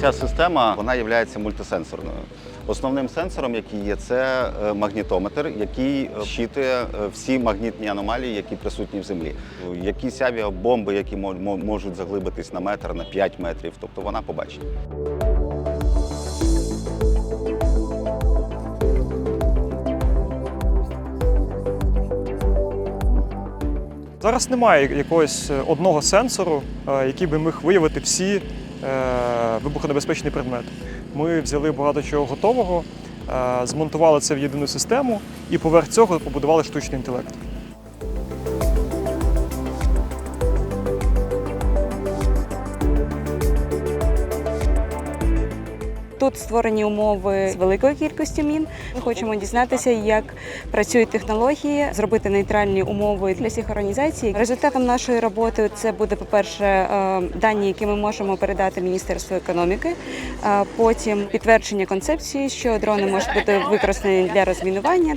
Ця система вона є мультисенсорною. Основним сенсором, який є, це е, магнітометр, який е, щитує е, всі магнітні аномалії, які присутні в землі. Якісь авіабомби, які мо- мо- можуть заглибитись на метр, на 5 метрів, тобто вона побачить. Зараз немає якогось е, одного сенсору, е, який би міг виявити всі е, предмет. Ми взяли багато чого готового, е, змонтували це в єдину систему і поверх цього побудували штучний інтелект. Тут створені умови з великою кількістю мін. Ми хочемо дізнатися, як працюють технології, зробити нейтральні умови для всіх організацій. Результатом нашої роботи це буде, по-перше, е, дані, які ми можемо передати Міністерству економіки. а Потім підтвердження концепції, що дрони можуть бути використані для розмінування.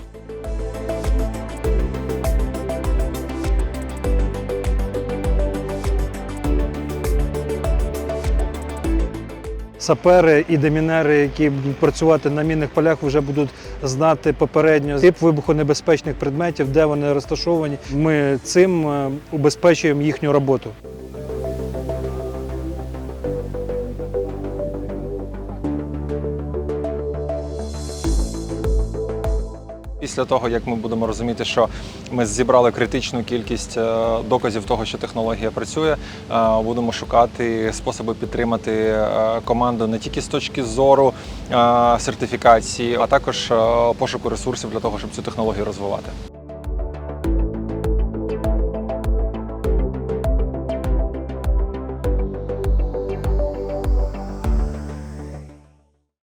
Сапери і демінери, які будуть працювати на мінних полях, вже будуть знати попередньо тип вибухонебезпечних предметів, де вони розташовані. Ми цим е, убезпечуємо їхню роботу. Після того, як ми будемо розуміти, що ми зібрали критичну кількість е, доказів того, що технологія працює, е, будемо шукати способи підтримати е, команду не тільки з точки зору сертифікації, а також пошуку ресурсів для того, щоб цю технологію розвивати.